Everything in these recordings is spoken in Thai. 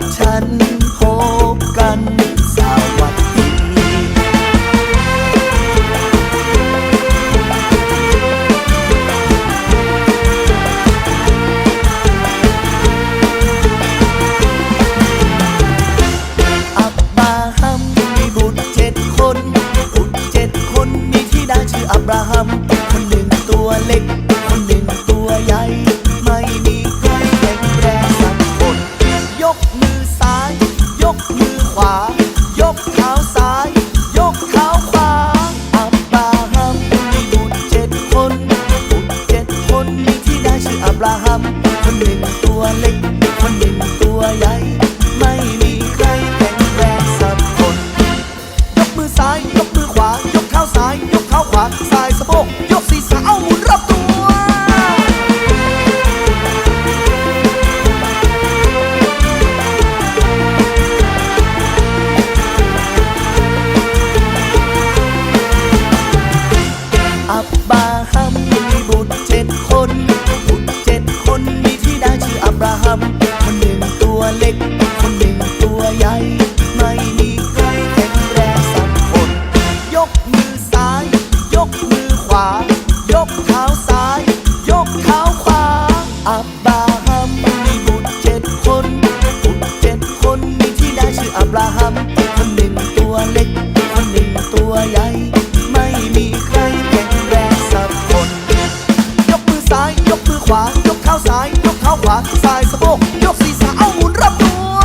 กั คนบุตรเจ็ดคนมีที่ได้ชื่ออับราฮัม คนหนึ่งตัวเล็ก คนหนึ่งตัวใหญ่ ไม่มีใครแข็งแรงสักคน ยกมือซ้าย ยกมือขวา ยกเท้าซ้าย ยกเท้าขวา อับราฮัมมีบุตรเจ็ดคนบุตรเจ็ดคนมีที่ได้ชื่ออับราฮัม คนหนึ่งตัวเล็ก คนหนึ่งตัวใหญ่ ไม่มีาขวาสายสะโพกยกศีรษะเอาหมุนรับตัว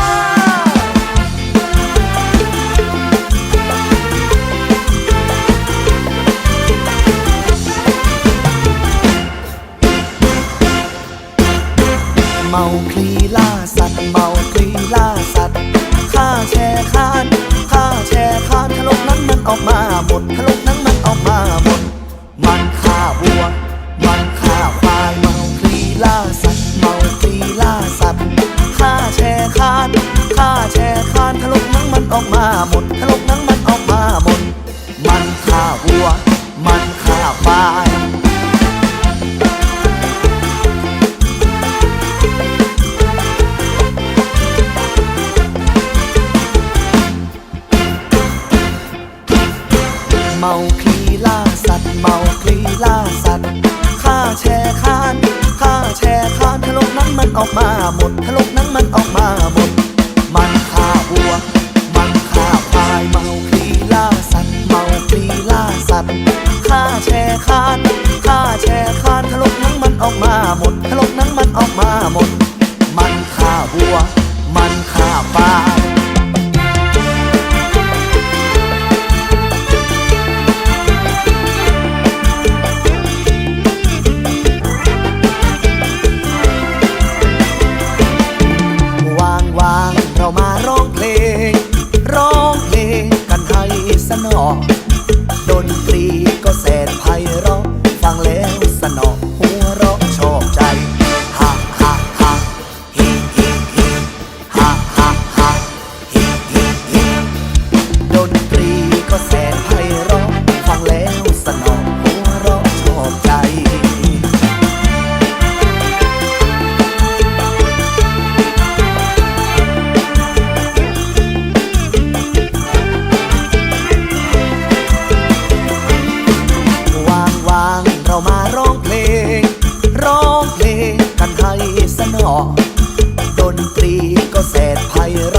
เมาคลีล่าสัตว์เมาคลีล่าสัตว์ข้าแชร์คานข้าแชร์คานทะลกนั้นมันออกมาหมดทะลกนั้นมันออกมาหมด มันฆ่าวัว ออกมาหมดทะลกนั้นมันออกมาหมด มันฆ่าวัว มันฆ่าควายเมาคลีล่าสัตว์เมาคลีล่าสัตว์ข้าแชร์คานข้าแชร์คานทะลกนั้นมันออกมาหมดทะลกนั้นมันออกมาหมด ร์คานข้าแชร์คานทะลกหนั้นมันออกมาหมดทะลกหนั้นมันออกมาหมด มันฆ่าวัว มันฆ่าควาวางวางเรามาร้องเพลง ร้องเพลงกันให้สนอด เรามาร้องเพลง ร้องเพลงกันให้สนอดนตรีก็แสนไพเรา